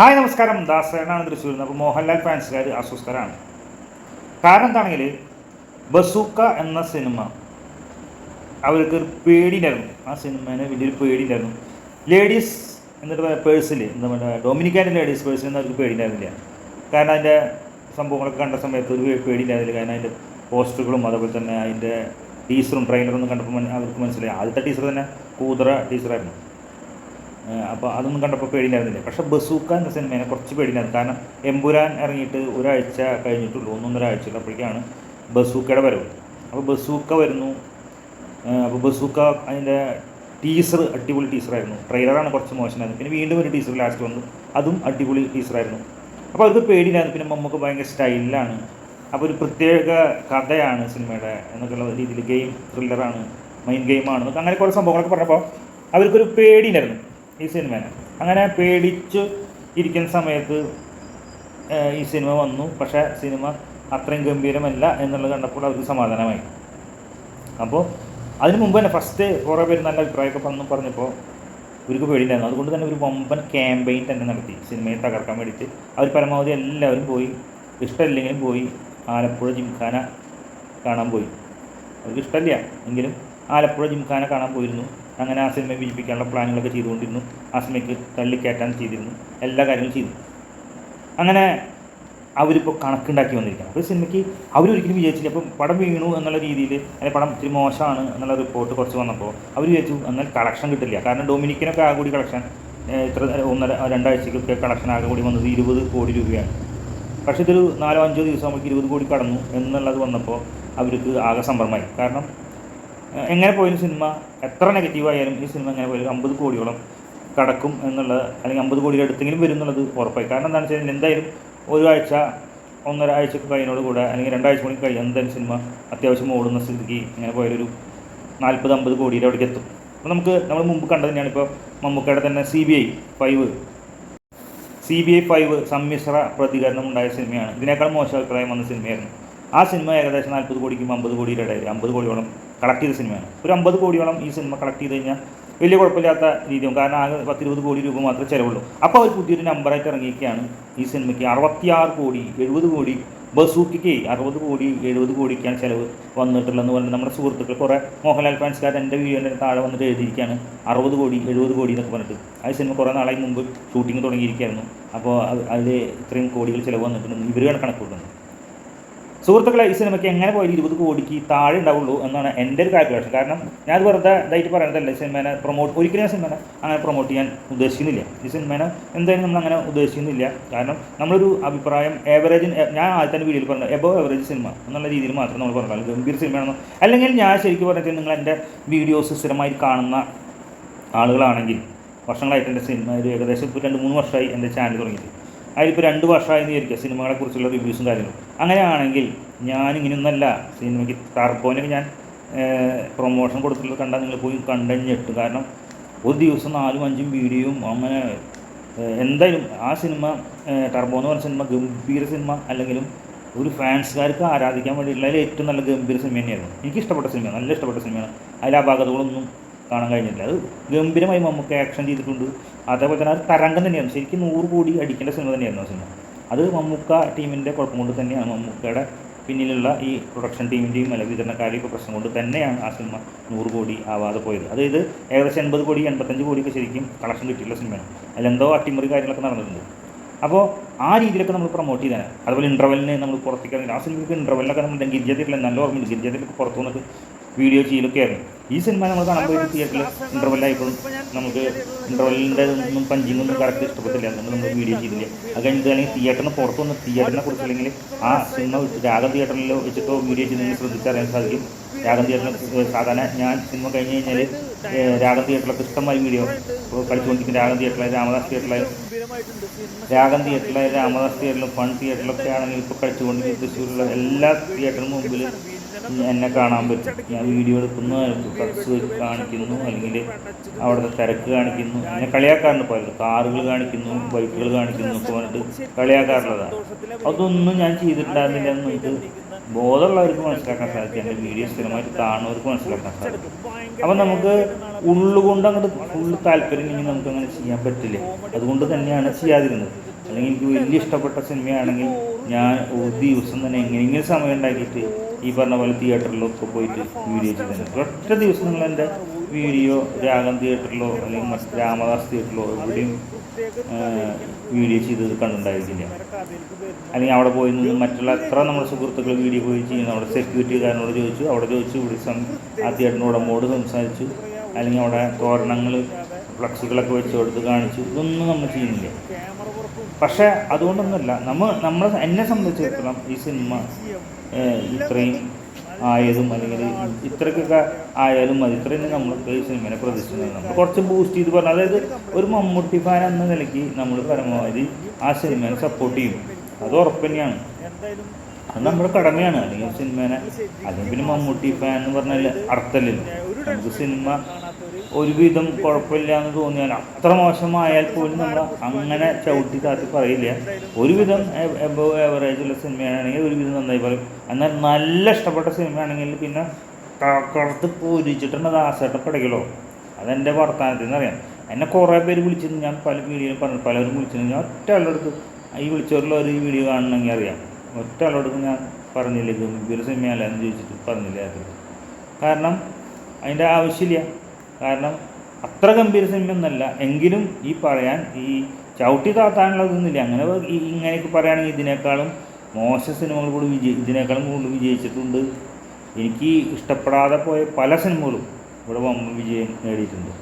Hi നമസ്കാരം. ദാസേനാണ് തൃശ്ശൂരിൽ നിന്ന്. അപ്പോൾ മോഹൻലാൽ ഫാൻസുകാർ അസ്വസ്ഥരാണ്. കാരണം എന്താണെങ്കിൽ ബസൂക്ക എന്ന സിനിമ അവർക്ക് ഒരു പേടിയിലായിരുന്നു ആ സിനിമേനെ വലിയൊരു പേടിയിലായിരുന്നു ലേഡീസ് എന്നിട്ട് പേഴ്സിൽ എന്താ പറയുക ഡൊമിനിക്കാന്റെ ലേഡീസ് പേഴ്സിൽ നിന്ന് അവർക്ക് പേടിയിലായിരുന്നില്ല കാരണം അതിന്റെ സംഭവങ്ങളൊക്കെ കണ്ട സമയത്ത് ഒരു പേടിയുണ്ടായിരുന്നില്ല. കാരണം അതിന്റെ പോസ്റ്ററുകളും അതുപോലെ തന്നെ അതിന്റെ ടീച്ചറും ട്രെയിലറൊന്നും കണ്ടപ്പോൾ അവർക്ക് മനസ്സിലായി. ആദ്യത്തെ ടീച്ചർ തന്നെ കൂതറ ടീച്ചറായിരുന്നു അപ്പോൾ അതൊന്നും കണ്ടപ്പോൾ പേടിയുണ്ടായിരുന്നില്ല. പക്ഷേ ബസൂക്ക എന്ന സിനിമേനെ കുറച്ച് പേടിയുണ്ടായിരുന്നു. കാരണം എമ്പുരാൻ ഇറങ്ങിയിട്ട് ഒരാഴ്ച കഴിഞ്ഞിട്ടുള്ളൂ. ഒന്നൊന്നര ആഴ്ച അപ്പോഴേക്കാണ് ബസൂക്കയുടെ വരവ്. അപ്പോൾ ബസൂക്ക വരുന്നു. അപ്പോൾ ബസൂക്ക അതിന്റെ ടീസർ അടിപൊളി ടീസറായിരുന്നു. ട്രെയിലറാണ് കുറച്ച് മോശമായിരുന്നു പിന്നെ വീണ്ടും ഒരു ടീസർ ലാസ്റ്റ് വന്നു. അതും അടിപൊളി ടീസറായിരുന്നു. അപ്പോൾ അത് പേടിയില്ലായിരുന്നു പിന്നെ നമുക്ക് ഭയങ്കര സ്റ്റൈലിലാണ്. അപ്പോൾ ഒരു പ്രത്യേക കഥയാണ് സിനിമയുടെ എന്നൊക്കെയുള്ള രീതിയിൽ ഗെയിം ത്രില്ലറാണ് മൈൻഡ് ഗെയിമാണ് അങ്ങനെ കുറേ സംഭവങ്ങളൊക്കെ പറഞ്ഞപ്പോൾ അവർക്കൊരു പേടിയില്ലായിരുന്നു ഈ സിനിമ അങ്ങനെ പേടിച്ച് ഇരിക്കുന്ന സമയത്ത് ഈ സിനിമ വന്നു. പക്ഷേ സിനിമ അത്രയും ഗംഭീരമല്ല എന്നുള്ളത് കണ്ടപ്പോൾ അവർക്ക് സമാധാനമായി. അപ്പോൾ അതിന് മുമ്പ് തന്നെ ഫസ്റ്റ് കുറേ പേര് നല്ല അഭിപ്രായമൊക്കെ പറഞ്ഞു പറഞ്ഞപ്പോൾ ഇവർക്ക് പേടിയുണ്ടായിരുന്നു. അതുകൊണ്ട് തന്നെ ഒരു വമ്പൻ ക്യാമ്പയിൻ തന്നെ നടത്തി. സിനിമയെ തകർക്കാൻ വേണ്ടിയിട്ട്. അവർ പരമാവധി എല്ലാവരും പോയി. ഇഷ്ടമില്ലെങ്കിലും പോയി. ആലപ്പുഴ ജിംഖാന കാണാൻ പോയി. അവർക്ക് ഇഷ്ടമില്ല. എങ്കിലും ആലപ്പുഴ ജിംഖാന കാണാൻ പോയിരുന്നു. അങ്ങനെ ആ സിനിമയെ വിജയിപ്പിക്കാനുള്ള പ്ലാനുകളൊക്കെ ചെയ്തുകൊണ്ടിരുന്നു. ആ സിനിമയ്ക്ക് തള്ളിക്കയറ്റാൻ ചെയ്തിരുന്നു. എല്ലാ കാര്യങ്ങളും ചെയ്തു. അങ്ങനെ അവരിപ്പോൾ കണക്കുണ്ടാക്കി വന്നിരിക്കുകയാണ്. അപ്പോൾ സിനിമയ്ക്ക് അവരൊരിക്കലും വിചാരിച്ചില്ല. അപ്പം പടം വീണു എന്നുള്ള രീതിയിൽ അല്ലെങ്കിൽ പടം ഇത്തിരി മോശമാണ് എന്നുള്ള റിപ്പോർട്ട് കുറച്ച് വന്നപ്പോൾ അവർ വിചാരിച്ചു എന്നാൽ കളക്ഷൻ കിട്ടില്ല. കാരണം ഡൊമിനിക്കിനൊക്കെ ആകെ കൂടി കളക്ഷൻ ഇത്ര ഒന്നര രണ്ടാഴ്ചക്കൊക്കെ കളക്ഷൻ ആകെ കൂടി വന്നത് ഇരുപത് കോടി രൂപയാണ്. പക്ഷേ ഇതൊരു നാലോ അഞ്ചോ ദിവസം നമുക്ക് ഇരുപത് കോടി കടന്നു എന്നുള്ളത് വന്നപ്പോൾ അവർക്ക് ആകെ സംഭ്രമമായി. കാരണം എങ്ങനെ പോയാലും സിനിമ എത്ര നെഗറ്റീവായാലും ഈ സിനിമ എങ്ങനെ പോയാലും അമ്പത് കോടിയോളം കടക്കും എന്നുള്ള അല്ലെങ്കിൽ അമ്പത് കോടിയുടെ അടുത്തെങ്കിലും വരും എന്നുള്ളത് ഉറപ്പായി. കാരണം എന്താണെന്ന് വെച്ചാൽ എന്തായാലും ഒരാഴ്ച ഒന്നര ആഴ്ചക്ക് കഴിയുന്നതോട് കൂടെ അല്ലെങ്കിൽ രണ്ടാഴ്ച കൂടി കഴിയും എന്തായാലും സിനിമ അത്യാവശ്യം ഓടുന്ന സ്ഥിതിക്ക് ഇങ്ങനെ പോയാലൊരു നാൽപ്പത് അമ്പത് കോടിയുടെ അവിടേക്ക് എത്തും. അപ്പോൾ നമുക്ക് നമ്മൾ മുമ്പ് കണ്ടത് തന്നെയാണ് ഇപ്പോൾ മമ്മൂക്കയുടെ തന്നെ C B I five C B I five സമ്മിശ്ര പ്രതികരണം ഉണ്ടായ സിനിമയാണ് ഇതിനേക്കാൾ മോശം അഭിപ്രായം വന്ന സിനിമയായിരുന്നു ആ സിനിമ ഏകദേശം നാൽപ്പത് കോടിക്കും അമ്പത് കോടിയുടെ ഇടയിൽ അമ്പത് കോടിയോളം കളക്ട് ചെയ്ത സിനിമയാണ് ഒരു അമ്പത് കോടിയോളം ഈ സിനിമ കളക്ട് ചെയ്ത് കഴിഞ്ഞാൽ വലിയ കുഴപ്പമില്ലാത്ത രീതിയും കാരണം ആകെ പത്തിരുപത് കോടി രൂപ മാത്രമേ ചിലവുള്ളൂ. അപ്പോൾ അവർ പുതിയൊരു നമ്പറായിട്ട് ഇറങ്ങിയൊക്കെയാണ് ഈ സിനിമയ്ക്ക് അറുപത്തിയാറ് കോടി എഴുപത് കോടി ബസൂക്കിക്ക് അറുപത് കോടി എഴുപത് കോടിക്കാണ് ചിലവ് വന്നിട്ടുള്ളതെന്ന് പറഞ്ഞിട്ട് നമ്മുടെ സുഹൃത്തുക്കൾ കുറേ മോഹൻലാൽ ഫാൻസ്കാർ എന്റെ വീഡിയോന്റെ താഴെ വന്നിട്ട് എഴുതിയിരിക്കുകയാണ്. അറുപത് കോടി എഴുപത് കോടി എന്നൊക്കെ പറഞ്ഞിട്ട്. ആ സിനിമ കുറേ നാളായി മുമ്പ് ഷൂട്ടിംഗ് തുടങ്ങിയിരിക്കുകയായിരുന്നു. അപ്പോൾ അതിൽ ഇത്രയും കോടികൾ ചിലവ് വന്നിട്ടുണ്ടെന്ന് ഇവരാണ് കണക്ക് കൂട്ടുന്നത് സുഹൃത്തുക്കളെ ഈ സിനിമയ്ക്ക് എങ്ങനെ പോയി ഇരുപത് കോടിക്ക് താഴെ ഉണ്ടാവുള്ളൂ എന്നാണ് എന്റെ ഒരു കാൽക്കുലേഷൻ കാരണം ഞാൻ വെറുതെ ഇതായിട്ട് പറയുന്നതല്ല ഈ സിനിമേനെ പ്രൊമോട്ട് ഒരിക്കലും ഞാൻ സിനിമേനെ അങ്ങനെ പ്രൊമോട്ട് ചെയ്യാൻ ഉദ്ദേശിക്കുന്നില്ല. ഈ സിനിമേനെ എന്തായാലും നമ്മൾ അങ്ങനെ ഉദ്ദേശിക്കുന്നില്ല. കാരണം നമ്മളൊരു അഭിപ്രായം ഏവറേജ് ഞാൻ ആദ്യം തന്നെ വീഡിയോയിൽ പറഞ്ഞത് എബോ ഏവറേജ് സിനിമ എന്നുള്ള രീതിയിൽ മാത്രം നമ്മൾ പറഞ്ഞാൽ ഗംഭീർ സിനിമയാണെന്നോ അല്ലെങ്കിൽ ഞാൻ ശരിക്കും പറഞ്ഞിട്ട് നിങ്ങൾ എന്റെ വീഡിയോസ് സ്ഥിരമായി കാണുന്ന ആളുകളാണെങ്കിൽ വർഷങ്ങളായിട്ട് എന്റെ സിനിമ ഒരു ഏകദേശം ഇപ്പോൾ രണ്ട് മൂന്ന് വർഷമായി എന്റെ ചാനൽ തുടങ്ങിയിട്ട്. അതിലിപ്പോൾ രണ്ട് വർഷമായി എന്ന് വിചാരിക്കുക സിനിമകളെക്കുറിച്ചുള്ള റിവ്യൂസും കാര്യങ്ങളും. അങ്ങനെയാണെങ്കിൽ ഞാനിങ്ങനെയൊന്നല്ല. സിനിമയ്ക്ക് ടർബോനൊക്കെ ഞാൻ പ്രൊമോഷൻ കൊടുത്തിട്ടുള്ളത് കണ്ടാൽ നിങ്ങൾ പോയി കണ്ടഞ്ഞിട്ട് കാരണം ഒരു ദിവസം നാലും അഞ്ചും വീഡിയോയും അങ്ങനെ എന്തായാലും ആ സിനിമ ടർബോ എന്ന് പറഞ്ഞ സിനിമ ഗംഭീര സിനിമ. അല്ലെങ്കിലും ഒരു ഫാൻസുകാർക്ക് ആരാധിക്കാൻ വേണ്ടിയിട്ടുള്ള ഏറ്റവും നല്ല ഗംഭീര സിനിമ തന്നെയായിരുന്നു. എനിക്ക് ഇഷ്ടപ്പെട്ട സിനിമയാണ്. നല്ല ഇഷ്ടപ്പെട്ട സിനിമയാണ്. അതിൽ അപാകതകളൊന്നും കാണാൻ കഴിഞ്ഞിട്ടില്ല. അത് ഗംഭീരമായി മമ്മൂക്ക ആക്ഷൻ ചെയ്തിട്ടുണ്ട്. അതേപോലെ തന്നെ അത് തരംഗം തന്നെയാണ് ശരിക്കും നൂറ് കോടി അടിക്കേണ്ട സിനിമ തന്നെയായിരുന്നു സിനിമ. അത് മമ്മൂക്ക ടീമിന്റെ കുഴപ്പം കൊണ്ട് തന്നെയാണ് മമ്മൂക്കയുടെ പിന്നിലുള്ള ഈ പ്രൊഡക്ഷൻ ടീമിന്റെയും അല്ലെങ്കിൽ വിതരണക്കാരുടെയും ഒക്കെ പ്രശ്നം കൊണ്ട് തന്നെയാണ് ആ സിനിമ നൂറ് കോടി ആവാതെ പോയത്. അതായത് ഏകദേശം എൺപത് കോടി എൺപത്തഞ്ച് കോടിയൊക്കെ ശരിക്കും കളക്ഷൻ കിട്ടിയുള്ള സിനിമയാണ്. അതിലെന്തോ അട്ടിമറി കാര്യങ്ങളൊക്കെ നടന്നിട്ടുണ്ട്. അപ്പോൾ ആ രീതിയിലൊക്കെ നമ്മൾ പ്രൊമോട്ട് ചെയ്താൽ അതുപോലെ ഇന്റർവെല്ലിന് നമ്മൾ പുറത്തേക്ക് ആ സിനിമയ്ക്ക് ഇന്റർവെല്ലൊക്കെ നമ്മൾ ഗിരിജാതിരില്ല നല്ല ഓർമ്മയുണ്ട്. ഗിരിജാതിരിക്ക് പുറത്തു വന്നിട്ട് വീഡിയോ ചെയ്യലൊക്കെയായിരുന്നു ഈ സിനിമ നമ്മൾ കാണുമ്പോൾ തിയേറ്ററിൽ ഇന്റർവെല്ലായപ്പോഴും നമുക്ക് ഇന്റർവെല്ലിന്റെ ഒന്നും പഞ്ചിങ് ഒന്നും കറക്റ്റ് ഇഷ്ടപ്പെട്ടില്ല. അതുകൊണ്ട് നമ്മൾ വീഡിയോ ചെയ്തില്ല. അത് കഴിഞ്ഞിട്ട് അല്ലെങ്കിൽ തിയേറ്ററിന് പുറത്ത് വന്ന് തിയേറ്ററിനെ കുറിച്ച് അല്ലെങ്കിൽ ആ സിനിമ രാഗം തിയേറ്ററിൽ വെച്ചിട്ടോ വീഡിയോ ചെയ്തെങ്കിൽ ശ്രദ്ധിച്ചറിയാൻ സാധിക്കും. രാഗം തിയേറ്ററിൽ സാധാരണ ഞാൻ സിനിമ കഴിഞ്ഞ് കഴിഞ്ഞാൽ രാഗം തിയേറ്ററിലൊക്കെ ഇഷ്ടമായി വീഡിയോ കളിച്ചുകൊണ്ടിരിക്കുന്ന രാഗം തിയേറ്ററിലായി രാമദാസ് തിയേറ്ററിലായി രാഗം തിയേറ്ററിലായി രാമദാസ് തിയേറ്ററിലും ഫൺ തിയേറ്ററിലൊക്കെ ആണെങ്കിൽ ഇപ്പോൾ കളിച്ചുകൊണ്ടിരിക്കുന്ന തൃശ്ശൂരിലുള്ള എല്ലാ തിയേറ്ററിനും മുമ്പിൽ എന്നെ കാണാൻ പറ്റും. ഞാൻ വീഡിയോ എടുക്കുന്നു ഫ്ലക്സ് കാണിക്കുന്നു അല്ലെങ്കിൽ അവിടുത്തെ തിരക്ക് കാണിക്കുന്നു. എന്നെ കളിയാക്കാറുണ്ട് പലരും കാറുകൾ കാണിക്കുന്നു ബൈക്കുകൾ കാണിക്കുന്നു ഒക്കെ പറഞ്ഞിട്ട് കളിയാക്കാറുള്ളതാണ് അതൊന്നും ഞാൻ ചെയ്തിട്ടുണ്ടായിരുന്നില്ല എന്ന് നിങ്ങൾക്ക് ബോധമുള്ളവർക്ക് മനസ്സിലാക്കാൻ സാധിക്കും എന്റെ വീഡിയോ സ്ഥിരമായിട്ട് കാണുന്നവർക്ക് മനസ്സിലാക്കാൻ സാധിക്കും അപ്പം നമുക്ക് ഉള്ളുകൊണ്ട് അങ്ങോട്ട് ഫുൾ താല്പര്യം ഇനി നമുക്ക് അങ്ങനെ ചെയ്യാൻ പറ്റില്ല. അതുകൊണ്ട് തന്നെയാണ് ചെയ്യാതിരുന്നത്. അല്ലെങ്കിൽ എനിക്ക് വലിയ ഇഷ്ടപ്പെട്ട സിനിമയാണെങ്കിൽ ഞാൻ ഒരു ദിവസം തന്നെ എങ്ങനെയെങ്കിലും സമയം ഉണ്ടാക്കിയിട്ട് ഈ പറഞ്ഞ പോലെ തിയേറ്ററിലൊക്കെ പോയിട്ട് വീഡിയോ ചെയ്തിട്ടുണ്ട് ഒറ്റ ദിവസം നിങ്ങൾ എന്റെ വീഡിയോ രാഗം തിയേറ്ററിലോ അല്ലെങ്കിൽ മറ്റ് രാമദാസ് തിയേറ്ററിലോ എവിടെയും വീഡിയോ ചെയ്തത് കണ്ടിട്ടുണ്ടായിരിക്കില്ല അല്ലെങ്കിൽ അവിടെ പോയി നിന്ന് മറ്റുള്ള എത്ര നമ്മുടെ സുഹൃത്തുക്കൾ വീഡിയോ പോയി ചെയ്യുന്നു അവിടെ സെക്യൂരിറ്റിക്കാരനോട് ചോദിച്ചു അവിടെ ചോദിച്ചു ഇവിടെ സം ആ തിയേറ്ററിനോട് മോട് സംസാരിച്ചു അല്ലെങ്കിൽ അവിടെ തോരണങ്ങൾ ഫ്ലക്സുകളൊക്കെ വെച്ച് കൊടുത്ത് കാണിച്ചു ഇതൊന്നും നമ്മൾ ചെയ്യുന്നില്ല. പക്ഷേ അതുകൊണ്ടൊന്നുമല്ല. നമ്മൾ നമ്മളെ എന്നെ സംബന്ധിച്ചിടത്തോളം ഈ സിനിമ ഇത്രയും ആയതും അല്ലെങ്കിൽ ഇത്രയ്ക്കൊക്കെ ആയാലും മതി. ഇത്രയും നമ്മൾക്ക് ഈ സിനിമയെ പ്രതീക്ഷിക്കുന്നത്. നമ്മൾ കുറച്ച് ബൂസ്റ്റ് ചെയ്ത് പറഞ്ഞു അതായത് ഒരു മമ്മൂട്ടി ഫാൻ എന്ന നിലയ്ക്ക് നമ്മൾ പരമാവധി ആ സിനിമയെ സപ്പോർട്ട് ചെയ്യും. അത് ഉറപ്പ് തന്നെയാണ്. അത് നമ്മുടെ കടമയാണ്. അല്ലെങ്കിൽ സിനിമേനെ അല്ലെങ്കിൽ പിന്നെ മമ്മൂട്ടി ഫാൻ എന്ന് പറഞ്ഞാൽ അർത്ഥമില്ലല്ലോ നമുക്ക് സിനിമ ഒരുവിധം കുഴപ്പമില്ല എന്ന് തോന്നിയാൽ അത്ര മോശമായാൽ പോലും നമ്മൾ അങ്ങനെ ചവിട്ടി താത്തി പറയില്ല. ഒരുവിധം എബോ ഉള്ള സിനിമയാണെങ്കിൽ ഒരുവിധം നന്നായി പറയും. എന്നാൽ നല്ല ഇഷ്ടപ്പെട്ട സിനിമയാണെങ്കിൽ പിന്നെ തകർത്ത് പൂരിച്ചിട്ടുണ്ട് ദാസേട്ട പടയ്ക്കലോ അതെന്റെ വർത്തമാനത്തിൽ നിന്ന് അറിയാം. എന്നെ കുറേ പേര് വിളിച്ചിരുന്നു. ഞാൻ പല വീഡിയോ പറഞ്ഞു. പലരും വിളിച്ചിരുന്നു. ഞാൻ ഒറ്റ ആളെടുത്ത് ഈ വിളിച്ചവരിലൊരു ഈ വീഡിയോ കാണണമെങ്കിൽ അറിയാം. ഒറ്റ ആളോട് ഞാൻ പറഞ്ഞില്ല ഗംഭീര സിനിമയല്ല? എന്ന് ചോദിച്ചിട്ട് പറഞ്ഞില്ല കാരണം അതിന്റെ ആവശ്യമില്ല. കാരണം അത്ര ഗംഭീര സിനിമ ഒന്നല്ല എങ്കിലും ഈ പറയാൻ ഈ ചവിട്ടി താത്താനുള്ളതൊന്നുമില്ല അങ്ങനെ ഈ ഇങ്ങനെയൊക്കെ പറയുകയാണെങ്കിൽ ഇതിനേക്കാളും മോശ സിനിമകൾ കൂടി വിജയി ഇതിനേക്കാളും കൂടുതൽ വിജയിച്ചിട്ടുണ്ട്. എനിക്ക് ഇഷ്ടപ്പെടാതെ പോയ പല സിനിമകളും ഇവിടെ വമ്പൻ വിജയം നേടിയിട്ടുണ്ട്.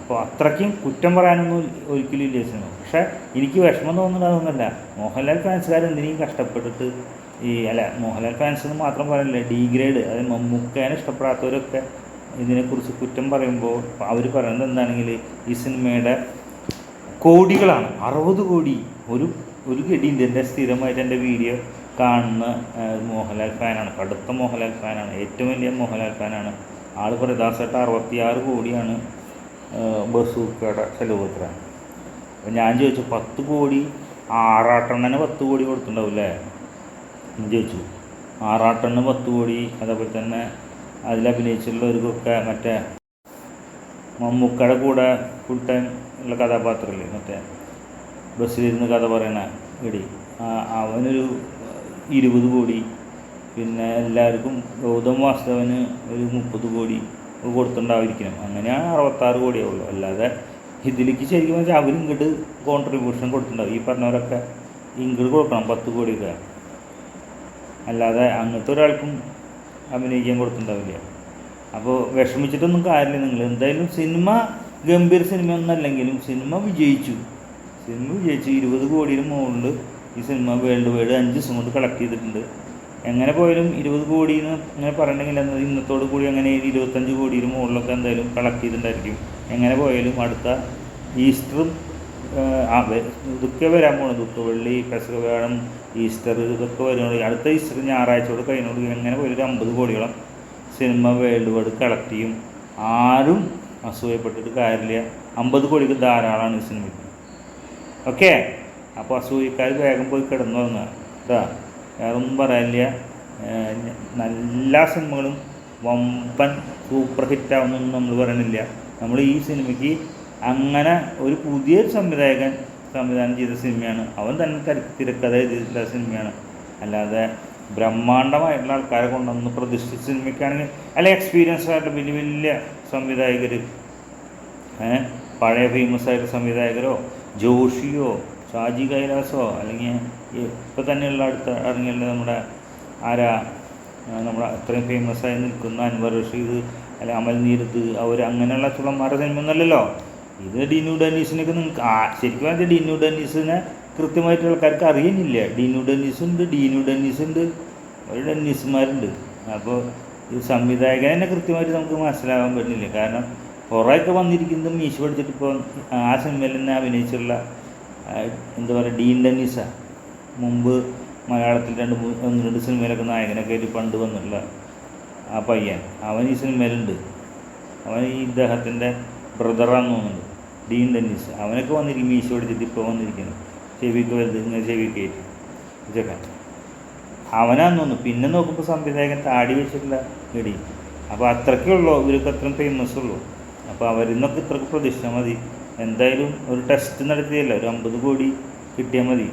അപ്പോൾ അത്രയ്ക്കും കുറ്റം പറയാനൊന്നും ഒരിക്കലും ഇല്ല സിനിമ. പക്ഷേ എനിക്ക് വിഷമം തോന്നുന്നതൊന്നുമല്ല മോഹൻലാൽ ഫാൻസുകാർ എന്തിനേയും കഷ്ടപ്പെട്ടിട്ട് ഈ അല്ല മോഹൻലാൽ ഫാൻസ് എന്ന് മാത്രം പറയുന്നില്ല ഡീഗ്രേഡ് അതായത് മമ്മൂക്കാൻ ഇഷ്ടപ്പെടാത്തവരൊക്കെ ഇതിനെക്കുറിച്ച് കുറ്റം പറയുമ്പോൾ അവർ പറയുന്നത് എന്താണെങ്കിൽ ഈ സിനിമയുടെ കോടികളാണ്. അറുപത് കോടി. ഒരു ഒരു ഗഡിന്റെ എന്റെ സ്ഥിരമായിട്ട് എന്റെ വീഡിയോ കാണുന്ന മോഹൻലാൽ ഫാനാണ്. കടുത്ത മോഹൻലാൽ ഫാനാണ്. ഏറ്റവും വലിയ മോഹൻലാൽ ഫാനാണ്. ആൾ പ്രദാസേട്ട അറുപത്തിയാറ് കോടിയാണ് ബസൂക്കയുടെ ചെലവ് എത്ര? അപ്പം ഞാൻ ചോദിച്ചു പത്ത് കോടി? ആറാട്ടെണ്ണന് പത്ത് കോടി കൊടുത്തിട്ടുണ്ടാവില്ലേ എന്ന് ചോദിച്ചു ആറാട്ടെണ്ണ് പത്ത് കോടി അതേപോലെ തന്നെ അതിലഭിനയിച്ചിട്ടുള്ളവർക്കൊക്കെ മറ്റേ മമ്മൂക്കയുടെ കൂടെ ടൈം ഉള്ള കഥാപാത്രമല്ലേ മറ്റേ ബസ്സിലിരുന്ന് കഥ പറയണ ഇടി അവനൊരു ഇരുപത് കോടി പിന്നെ എല്ലാവർക്കും ഗൗതം വാസ്തവന് ഒരു മുപ്പത് കോടി ഒക്കെ കൊടുത്തിട്ടുണ്ടായിരിക്കണം. അങ്ങനെയാണ് അറുപത്താറ് കോടിയാവുള്ളൂ അല്ലാതെ ഇതിലേക്ക് ശരിക്കും വെച്ചാൽ അവർ ഇങ്ങോട്ട് കോൺട്രിബ്യൂഷൻ കൊടുത്തിട്ടുണ്ടാവും. ഈ പറഞ്ഞവരൊക്കെ ഇങ്ങോട്ട് കൊടുക്കണം പത്ത് കോടിയൊക്കെ. അല്ലാതെ അങ്ങനത്തെ ഒരാൾക്കും അഭിനയിക്കാൻ കൊടുത്തിട്ടുണ്ടാവില്ല. അപ്പോൾ വിഷമിച്ചിട്ടൊന്നും കാര്യമില്ല നിങ്ങൾ എന്തായാലും സിനിമ ഗംഭീര സിനിമ ഒന്നല്ലെങ്കിലും സിനിമ വിജയിച്ചു. സിനിമ വിജയിച്ചു. ഇരുപത് കോടിയുടെ മുകളിൽ ഈ സിനിമ വേൾഡ് വൈഡ് അഞ്ച് ദിവസം കൊണ്ട് കളക്ട് ചെയ്തിട്ടുണ്ട്. എങ്ങനെ പോയാലും ഇരുപത് കോടി എന്ന് അങ്ങനെ പറയണമെങ്കിൽ എന്നത് ഇന്നത്തോട് കൂടി അങ്ങനെ ഇരുപത്തഞ്ച് കോടിയുടെ മുകളിലൊക്കെ എന്തായാലും കളക്ട് ചെയ്തിട്ടുണ്ടായിരിക്കും. എങ്ങനെ പോയാലും അടുത്ത ഈസ്റ്ററും ഇതൊക്കെ വരാൻ പോണത് ദുഃഖവെള്ളി പെസക വേണം ഈസ്റ്റർ ഇതൊക്കെ വരുന്നത് അടുത്ത ഈസ്റ്റർ ഞായറാഴ്ചയോട് കഴിഞ്ഞോട് പോയാലും ഒരു അമ്പത് കോടിയോളം സിനിമ വേൾഡ് വൈഡ് കളക്ട് ചെയ്യും. ആരും അസൂയപ്പെട്ടിട്ട് കാര്യമില്ല. അമ്പത് കോടിക്ക് ധാരാളമാണ് ഈ സിനിമയ്ക്ക് ഓക്കെ? അപ്പോൾ അസൂയക്കാർ വേഗം പോയി കിടന്നു കിടന്നുറങ്ങുക കേട്ടോ വേറെ ഒന്നും പറയാനില്ല എല്ലാ സിനിമകളും വമ്പൻ സൂപ്പർ ഹിറ്റ് ആവുന്നൊന്നും നമ്മൾ പറയണില്ല. നമ്മൾ ഈ സിനിമയ്ക്ക് അങ്ങനെ ഒരു പുതിയ സംവിധായകൻ സംവിധാനം ചെയ്ത സിനിമയാണ്. അവൻ തന്നെ തിര- തിരക്കഥ എഴുതിയിട്ടുള്ള സിനിമയാണ്. അല്ലാതെ ബ്രഹ്മാണ്ഡമായിട്ടുള്ള ആൾക്കാരെ കൊണ്ടുവന്ന് പ്രതിഷ്ഠിച്ച സിനിമയ്ക്കാണെങ്കിൽ അല്ലെ എക്സ്പീരിയൻസ് ആയിട്ട് വലിയ വലിയ സംവിധായകർ പഴയ ഫേമസ് ആയിട്ട് സംവിധായകരോ ജോഷിയോ ഷാജി കൈലാസോ അല്ലെങ്കിൽ ഇപ്പം തന്നെയുള്ള അടുത്ത ഇറങ്ങിയുള്ള നമ്മുടെ ആരാ നമ്മുടെ അത്രയും ഫേമസ് ആയി നിൽക്കുന്ന അൻവർ റഷീദ് അല്ലെങ്കിൽ അമൽ നീരത്ത് അവർ അങ്ങനെയുള്ള ചുളന്മാരുടെ സിനിമയൊന്നുമല്ലല്ലോ. ഇത് ഡിനു ഡെന്നീസിനൊക്കെ നിങ്ങൾക്ക് ശരിക്കും പറഞ്ഞാൽ ഡിനു ഡെന്നീസിനെ കൃത്യമായിട്ട് ആൾക്കാർക്ക് അറിയുന്നില്ല. ഡിനു ഡെന്നീസ് ഉണ്ട് ഡീനു ഡെന്നീസ് ഉണ്ട് ഒരു ഡെന്നീസുമാരുണ്ട്. അപ്പോൾ ഈ സംവിധായകനെ തന്നെ കൃത്യമായിട്ട് നമുക്ക് മനസ്സിലാവാൻ പറ്റുന്നില്ല. കാരണം കുറേയൊക്കെ വന്നിരിക്കുന്നത് മീശ പഠിച്ചിട്ട് ഇപ്പോൾ ആ സിനിമയിൽ തന്നെ അഭിനയിച്ചുള്ള എന്താ പറയുക ഡീൻ ഡെന്നീസാണ് മുമ്പ് മലയാളത്തിൽ രണ്ട് ഒന്ന് രണ്ട് സിനിമയിലൊക്കെ നായകനൊക്കെ ആയിട്ട് പണ്ട് വന്നുള്ള ആ പയ്യൻ. അവൻ ഈ സിനിമയിലുണ്ട്. അവൻ ഈ ഇദ്ദേഹത്തിന്റെ ബ്രദറാന്ന് തോന്നുന്നുണ്ട്. ഡീൻ ഡെന്നീസ്. അവനൊക്കെ വന്നിരിക്കും ഈശോയുടെ ഇപ്പോൾ വന്നിരിക്കുന്നു. ചെവിക്ക് വലുത് ഇങ്ങനെ ചെവിക്ക് കയറ്റി. ഇതൊക്കെ. അവനാന്ന് തോന്നുന്നു. പിന്നെ നോക്കുമ്പോൾ സംവിധായകൻ താടി വെച്ചിട്ടുള്ള ഇടി അപ്പോൾ അത്രയ്ക്കേ ഉള്ളൂ. ഇവർക്ക് അത്രയും ഫേമസ് ഉള്ളൂ. അപ്പോൾ അവരിൽ നിന്നൊക്കെ ഇത്രക്ക് പ്രതീക്ഷിച്ചാൽ മതി. എന്തായാലും ഒരു ടെസ്റ്റ് നടത്തിയല്ല. ഒരു അമ്പത് കോടി കിട്ടിയാൽ മതി.